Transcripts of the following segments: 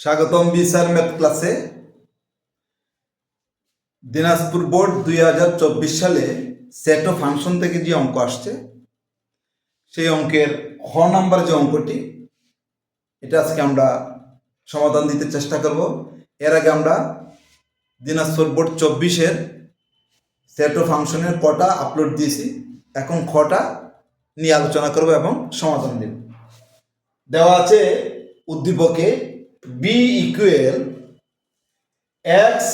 স্বাগতম বিসার ম্যাথ ক্লাসে। দিনাজপুর বোর্ড দুই হাজার চব্বিশ সালে সেট ও ফাংশন থেকে যে অঙ্ক আসছে, সেই অঙ্কের খ নাম্বার যে অঙ্কটি, এটা আজকে আমরা সমাধান দিতে চেষ্টা করব। এর আগে আমরা দিনাজপুর বোর্ড চব্বিশের সেট ও ফাংশনের কটা আপলোড দিয়েছি, এখন খটা নিয়ে আলোচনা করব এবং সমাধান দেব। দেওয়া আছে উদ্দীপকে B equal X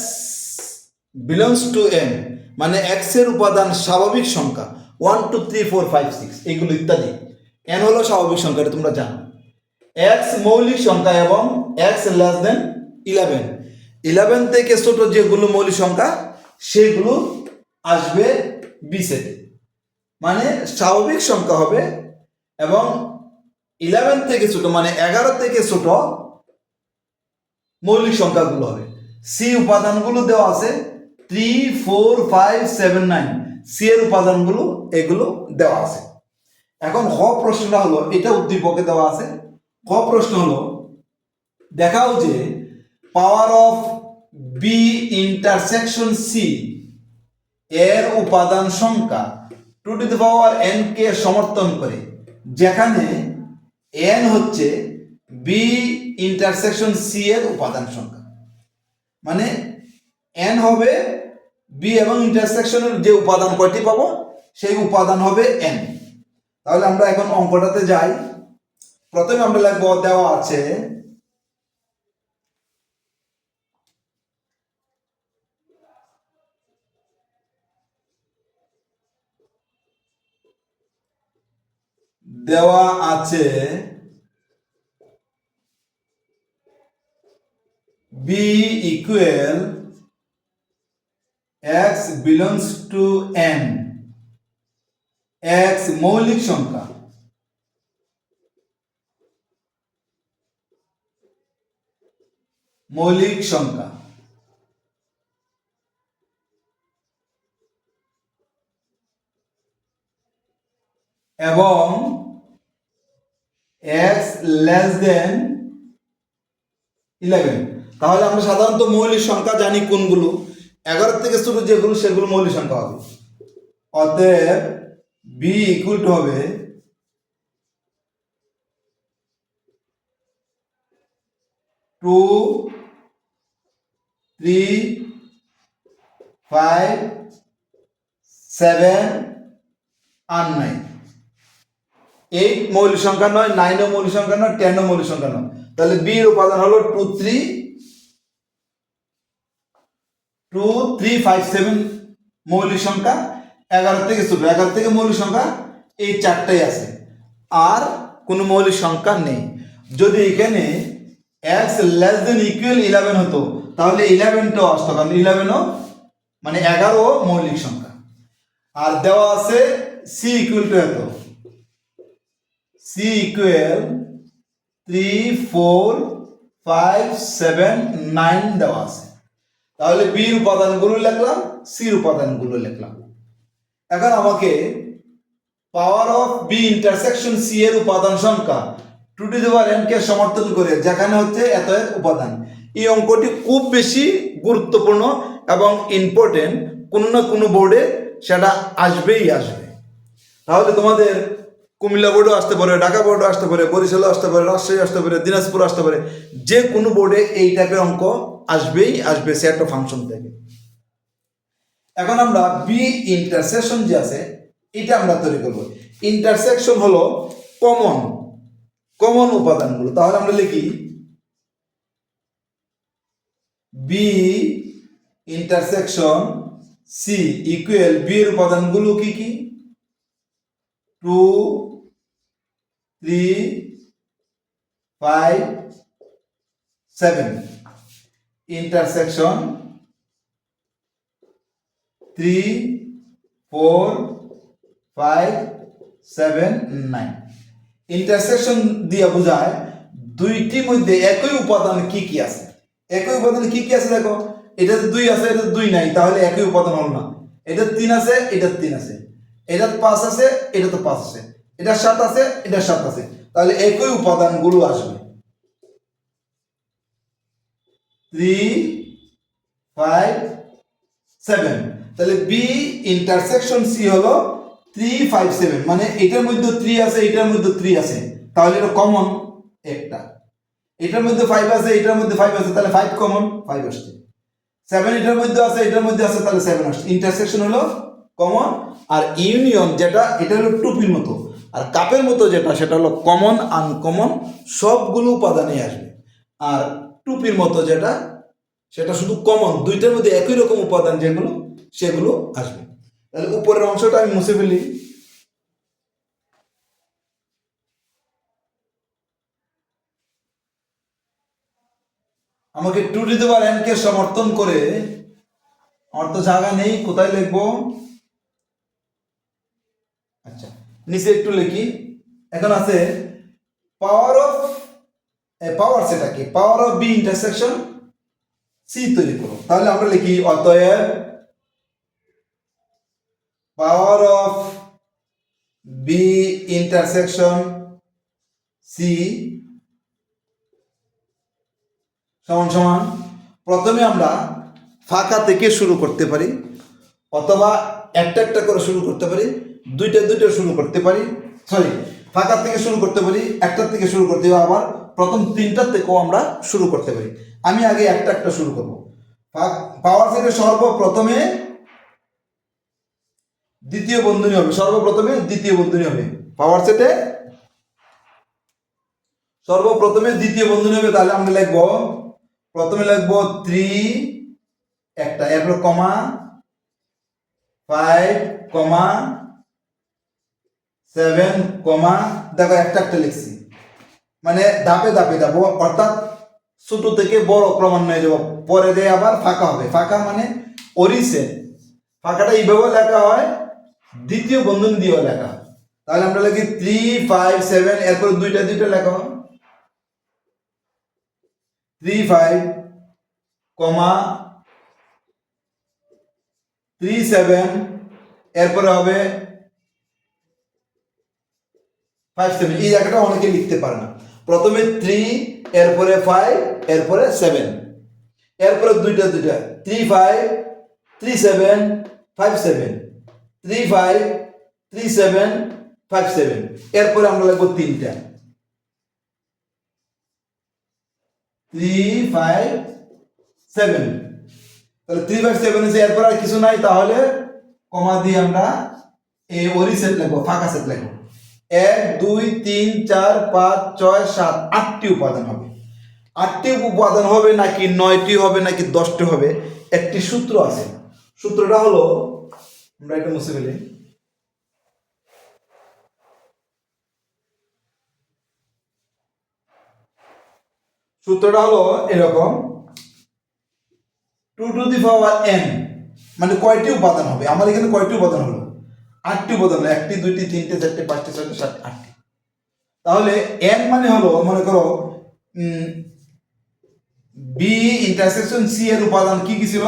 belongs to N মানে এক্সের উপাদান স্বাভাবিক সংখ্যা। One two three four five six এইগুলো ইত্যাদি। এন হলো স্বাভাবিক সংখ্যা, এটা তোমরা জানো। এক্স মৌলিক সংখ্যা এবং X less than eleven eleven থেকে ছোট যেগুলো মৌলিক সংখ্যা, সেগুলো আসবে বি সেটে মানে স্বাভাবিক সংখ্যা হবে এবং ইলেভেন থেকে ছোট মানে এগারো থেকে ছোট মৌলিক সংখ্যাগুলো হবে। সি উপাদানগুলো দেওয়া আছে three four five seven nine C এর উপাদানগুলো এগুলো দেওয়া আছে। এখন হ প্রশ্নটা হলো, এটা উদ্দীপকে দেওয়া আছে। খ প্রশ্ন হলো, দেখাও যে power of B intersection C এর উপাদান সংখ্যা two to the power N কে সমর্থন করে। যেখানে এন হচ্ছে বি ইন্টারসেকশন সি এর উপাদান সংখ্যা। মানে এন হবে বি এবং ইন্টারসেকশনের যে উপাদান কয়টি পাবো, সেই উপাদান হবে এন তাহলে আমরা এখন অঙ্কটাতে যাই। প্রথমে আমরা লিখব, দেওয়া আছে দেওয়া আছে B equal X belongs to N X মৌলিক সংখ্যা। মৌলিক সংখ্যা। এবং এক্স লেস দেন ইলেভেন তাহলে আমরা সাধারণত মৌলিক সংখ্যা জানি কোনগুলো। এগারো থেকে শুরু যেগুলো, সেগুলো মৌলিক সংখ্যা হবে। অতএব বি ইকুয়াল টু হবে টু থ্রি ফাইভ সেভেন আর নাইন এইট মৌলিক সংখ্যা নয় নাইনও মৌলিক সংখ্যা নয় টেনও মৌলিক সংখ্যা নয়। তাহলে বি এর উপাদান হলো two three two three five seven মৌলিক সংখ্যা। এগারো থেকে শুরু এগারো থেকে মৌলিক সংখ্যা, এই চারটাই আছে। আর কোনো মৌলিক সংখ্যা নেই। যদি এখানে X less than equal eleven হতো, তাহলে ইলেভেনটাও আসতো, কারণ ইলেভেনও মানে এগারো মৌলিক সংখ্যা। আর দেওয়া আছে সি ইকুয়াল টু এত। C equal three four five seven nine দেওয়া আছে। তাহলে বির উপাদানগুলো লিখলাম সির উপাদানগুলো লিখলাম। এখন আমাকে power of B intersection C এর উপাদান সংখ্যা টু টু দেওয়ার এন কে সমর্থন করে, যেখানে হচ্ছে এত এর উপাদান। এই অঙ্কটি খুব বেশি গুরুত্বপূর্ণ এবং ইম্পর্টেন্ট কোনো না কোনো বোর্ডে সেটা আসবেই আসবে। তাহলে তোমাদের কুমিল্লা বোর্ডও আসতে পারে, ঢাকা বোর্ডও আসতে পারে, বরিশালও আসতে পারে, রাজশাহী আসতে পারে দিনাজপুর আসতে পারে, যে কোনো বোর্ডে এই টাইপের অঙ্ক আসবেই, আসবে সেট ফাংশন থেকে। এখন আমরা বি ইন্টারসেকশন যে আছে, এটা আমরা তৈরি করব। ইন্টারসেকশন হলো কমন কমন উপাদানগুলো। তাহলে আমরা লিখি B intersection C equal B এর উপাদানগুলো কি কি? Two three five seven intersection three four five seven nine intersection দিয়ে বোঝায় দুইটির মধ্যে একই উপাদান কি কি আছে? একই উপাদান কি কি আছে দেখো? এটাতে দুই আছে, এটা দুই নাই, তাহলে একই উপাদান হলো না। এটার তিন আছে এটার তিন আছে। এটার পাঁচ আছে, এটা তো পাঁচ আছে। এটার সাত আছে এটার সাত আছে। তাহলে একই উপাদানগুলো আসবে। থ্রি ফাইভ সেভেন তাহলে বি ইন্টারসেকশন সি হলো থ্রি ফাইভ সেভেন মানে এটার মধ্যে থ্রি আছে, এটার মধ্যে থ্রি আছে। তাহলে এটা কমন একটা। এটার মধ্যে ফাইভ আছে, এটার মধ্যে ফাইভ আছে, তাহলে ফাইভ কমন ফাইভ আসছে। সেভেন এটার মধ্যে আছে, এটার মধ্যে আছে, তাহলে সেভেন আসছে। ইন্টারসেকশন হলো কমন আর ইউনিয়ন যেটা, এটা হলো টুপির মতো। আর কাপের মতো যেটা, সেটা হলো কমন আনকমন সবগুলো উপাদানে আসবে। আর টুপির মতো যেটা, সেটা শুধু কমন দুইটার মধ্যে একই রকম উপাদান যেগুলো, সেগুলো আসবে। তাহলে উপরের অংশটা আমি মুছে ফেলি। আমাকে টু টু দি পাওয়ার কে সমর্থন করে, আমার তো জায়গা নেই, কোথায় লিখব? আচ্ছা নিচে একটু লিখি। এখন আছে পাওয়ার অফ পাওয়ার সেটা কি power of B intersection C তৈরি করো। তাহলে আমরা লিখি অতএব power of B intersection C সমান সমান। প্রথমে আমরা ফাঁকা থেকে শুরু করতে পারি, অথবা একটা একটা করে শুরু করতে পারি, দুইটা দুইটা শুরু করতে পারি সরি ফাঁকা থেকে শুরু করতে পারি একটার থেকে শুরু করতে পারি আবার প্রথম তিনটার থেকেও আমরা শুরু করতে পারি। আমি আগে একটা একটা শুরু করব। পাওয়ার সেটে সর্বপ্রথমে দ্বিতীয় বন্ধনী হবে। সর্বপ্রথমে দ্বিতীয় বন্ধনী হবে। পাওয়ার সেটে সর্বপ্রথমে দ্বিতীয় বন্ধনী হবে, তাহলে আমরা লিখব, প্রথমে লিখব থ্রি একটা, এরপর কমা ফাইভ কমা সেভেন কমা দেখো একটা একটা লিখছি। মানে ধাপে ধাপে যাব অর্থাৎ ছোট থেকে বড় ক্রমান্বয়ে যাব। পরে দিয়ে আবার ফাঁকা হবে। ফাঁকা মানে অরিসে ফাঁকাটা এইভাবে লেখা হয়, দ্বিতীয় বন্ধন দিয়েও লেখা তাহলে আমরা লিখি থ্রি ফাইভ সেভেন এরপর দুইটা দুইটা লেখা হয়। Three five comma three seven এরপরে হবে ফাইভ সেভেন এই জায়গাটা অনেকে লিখতে পারে না। প্রথমে থ্রি এরপরে ফাইভ এরপরে সেভেন এরপরে দুইটা দুইটা। Three five three seven five seven three five three seven five seven এরপরে আমরা লাগবো তিনটা। থ্রি ফাইভ সেভেন তাহলে থ্রি ফাইভ সেভেন আছে এরপর আর কিছু নাই, তাহলে কমা দিয়ে আমরা এই ওরি সেট লাগবো ফাঁকা সেট লিখব। এক, দুই, তিন, চার, পাঁচ, ছয়, সাত, আটটি উপাদান হবে। আটটি উপাদান হবে নাকি নয়টি হবে নাকি দশটি হবে? একটি সূত্র আছে। সূত্রটা হলো, আমরা এটা মুছে ফেলি। সূত্রটা হলো এরকম। Two to the power N মানে কয়টি উপাদান হবে? আমার এখানে কয়টি উপাদান হলো? আটটি উপাদান একটি, দুইটি, তিনটে, চারটে, পাঁচটি, ছয়টি, সাতটি, আটটি। তাহলে এন মানে হলো, মনে করো বি ইন্টারসেকশন সি এর উপাদান কি কি ছিল?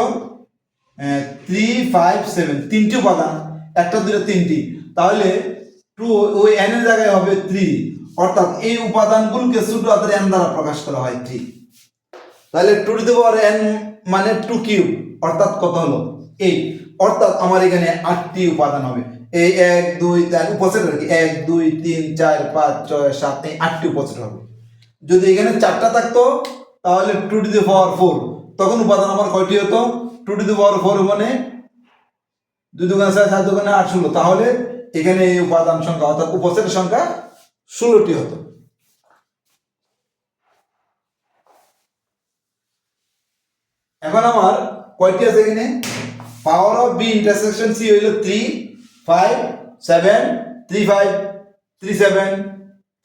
থ্রি ফাইভ সেভেন তিনটি উপাদান, একটা দুটো তিনটি। তাহলে টু ওই এন এর জায়গায় হবে থ্রি অর্থাৎ এই উপাদানগুলোকে ছোট হাতের এন দ্বারা প্রকাশ করা হয় থ্রি তাহলে two to the power N মানে টু কিউব অর্থাৎ কত হলো? এই অর্থাৎ আমার এখানে আটটি উপাদান হবে। এই এক, দুই তিন উপসেট আর কি? এক, দুই, তিন, চার, পাঁচ, ছয়, সাত, এই আটটি উপসেট হবে। যদি এখানে চারটা থাকতো, তাহলে two to the power four তখন উপাদান আমার কয়টি হতো? Two to the power four মানে দুই দোকানে ছয়, সাত দোকানে আট, ষোলো। তাহলে এখানে এই উপাদান সংখ্যা অর্থাৎ উপসেটের সংখ্যা ষোলোটি হতো। এখন আমার কয়টি আছে এখানে? Power of B intersection C হইল three five seven three five three seven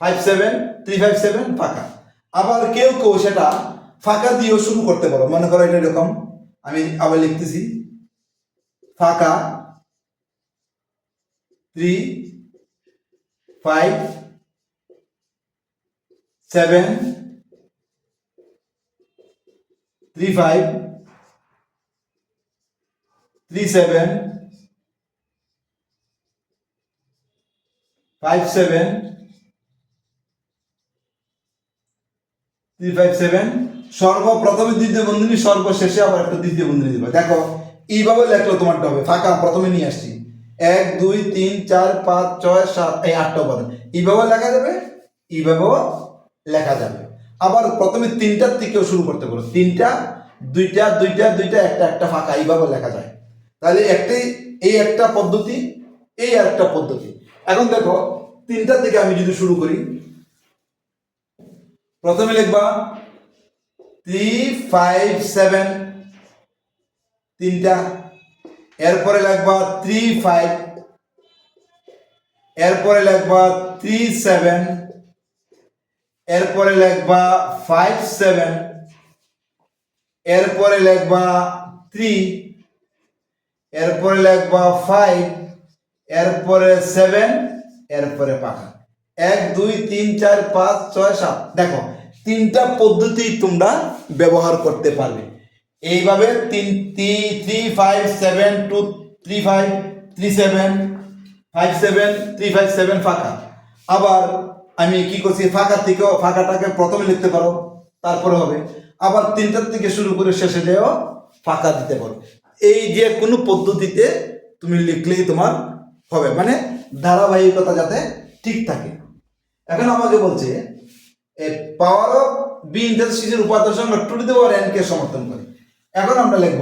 five seven three five seven ফাঁকা। আবার কেউ কেউ সেটা ফাঁকা দিয়েও শুরু করতে পারো। মনে করো এটা এরকম। আমি আবার লিখতেছি। ফাঁকা three five seven three five three seven five seven three five seven সর্বপ্রথমে দ্বিতীয় বন্ধনী, সর্বশেষে আবার একটা দ্বিতীয় বন্ধনী দিবা। দেখো, এইভাবে লেখলো তোমারটা হবে। ফাঁকা প্রথমে নিয়ে আসছি। এক, দুই, তিন, চার, পাঁচ, ছয়, সাত, এই আটটা উপাদান। এইভাবে লেখা যাবে? এইভাবেও লেখা যাবে। আবার প্রথমে তিনটার থেকেও শুরু করতে পারো তিনটা, দুইটা দুইটা দুইটা, একটা একটা ফাঁকা, এইভাবে লেখা যায়। তাহলে একটাই, এই একটা পদ্ধতি, এই একটা পদ্ধতি। এখন দেখো তিনটা থেকে আমি যদি শুরু করি, প্রথমে লিখবা থ্রি ফাইভ সেভেন তিনটা। এরপরে লিখবা থ্রি ফাইভ এরপরে লিখবা থ্রি সেভেন এরপরে লিখবা ফাইভ সেভেন এরপরে লিখবা থ্রি এরপরে লিখবা ফাইভ এরপরে সেভেন এরপরে পাখা। এক, দুই, তিন, চার, পাঁচ, ছয়, সাত। দেখো, তিনটা পদ্ধতি তোমরা ব্যবহার করতে পারবে। এইভাবে তিন three five seven two three five three seven five seven three five seven ফাঁকা আবার আমি কি করছি, ফাঁকা থেকেও ফাঁকাটাকে প্রথমে লিখতে পারো, তারপরে হবে। আবার তিনটার থেকে শুরু করে শেষে যেও ফাঁকা দিতে পারো। এই যে কোনো পদ্ধতিতে তুমি লিখলেই তোমার হবে মানে ধারাবাহিকতা যাতে ঠিক থাকে। এখন আমাকে বলছে পাওয়ার অফ বি ইন্টারসিসের উপাদান সংখ্যা টু টু দেওয়ার এন কে সমর্থন করে। এখন আমরা লিখব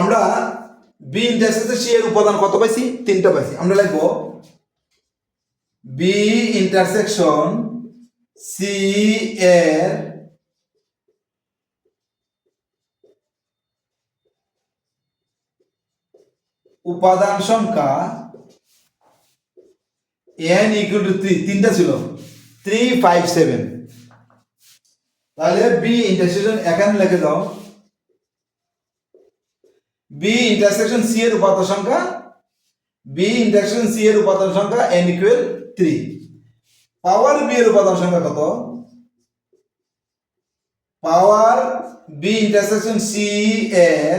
আমরা বি ইন্টারসেক্টর সি এর উপাদান কত পাইছি? তিনটা পাইছি। আমরা লিখব বি ইন্টারসেকশন সি এর উপাদান সংখ্যা এন ইকুয়াল টু থ্রি তিনটা ছিল। থ্রি ফাইভ সেভেন তাহলে বি ইন্টারসেকশন এখানে লিখে দাও। বি ইন্টারসেকশন সি এর উপাদান সংখ্যা বি ইন্টারসেকশন সি এর উপাদান সংখ্যা N equal three power B এর উপাদান সংখ্যা কত? পাওয়ার বি ইন্টারসেকশন সি এর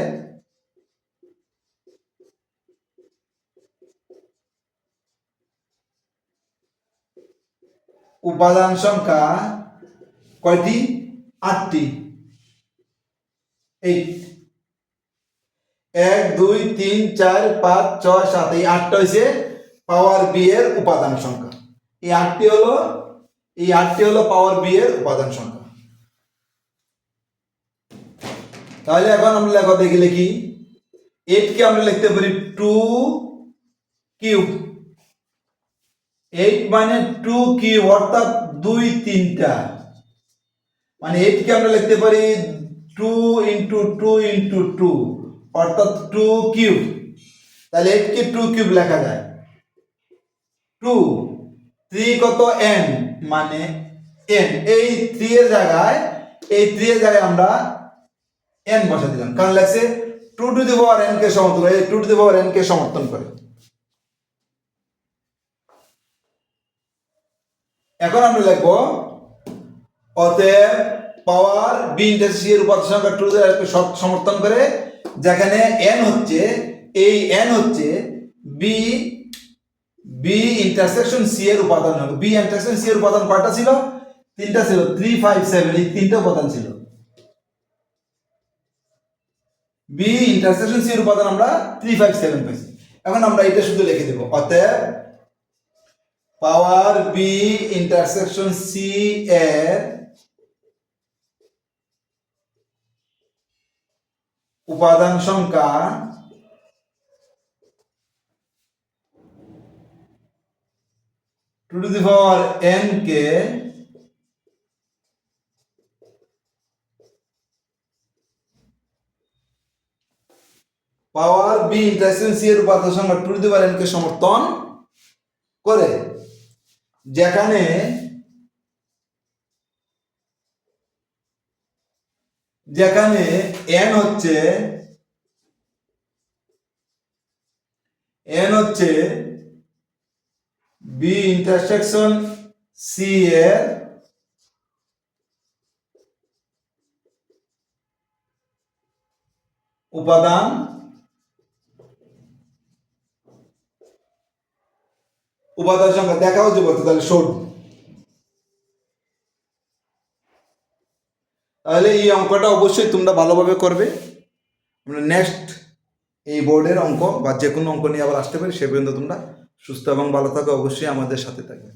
উপাদান সংখ্যা কয়টি? আটটি। এইট এক, দুই, তিন, চার, পাঁচ, ছয়, সাত, এই আটটা হয়েছে পাওয়ার বি এর উপাদান সংখ্যা। এই আটটি হলো, এই আটটি হলো পাওয়ার বি এর উপাদান সংখ্যা। তাহলে এখন আমরা লেখা দেখি লিখি। এইটকে আমরা লিখতে পারি টু কিউব এইট মানে টু কিউব অর্থাৎ দুই তিনটা। মানে এইটকে আমরা লিখতে পারি two into two into two অর্থাৎ টু কিউব তাহলে এইটকে টু কিউব লেখা যায়। টু থ্রি কত এন মানে এন এই থ্রি এর জায়গায়, এই থ্রি এর জায়গায় আমরা এন বসা দিলাম। কারণ লাগছে two to the power N কে সমর্থন করে two to the power N কে সমর্থন করে। এখন আমরা লিখব অতএব পাওয়ার বি ইন্টারসি এর উপাদান সংখ্যা টু সমর্থন করে, যেখানে এন হচ্ছে, এই এন হচ্ছে বি বি ইন্টারসেকশন সি এর উপাদান হবে বি ইন্টারসেকশন সি এর উপাদান কয়টা ছিল? তিনটা ছিল থ্রি ফাইভ সেভেন এই তিনটা উপাদান ছিল। বি ইন্টারসেকশন সি এর উপাদান আমরা থ্রি ফাইভ সেভেন পাইছি এখন আমরা এটা শুধু লিখে দেবো। অতএব পাওয়ার বি ইন্টারসেকশন সি এর উপাদান সংখ্যা two to the power N K power B intersection C এর উপাদান সংখ্যা two to the power N কে সমর্থন করে। যেখানে যেখানে এন হচ্ছে এন হচ্ছে বি ইন্টারসেকশন সি এর উপাদান উপাদার সঙ্গে দেখাও যে বলতে তাহলে ষোল তাহলে এই অঙ্কটা অবশ্যই তোমরা ভালোভাবে করবে। আমরা নেক্সট এই বোর্ডের অঙ্ক বা যে কোনো অঙ্ক নিয়ে আবার আসতে পারি, সে পর্যন্ত তোমরা সুস্থ এবং ভালো থাকো, অবশ্যই আমাদের সাথে থাকবে।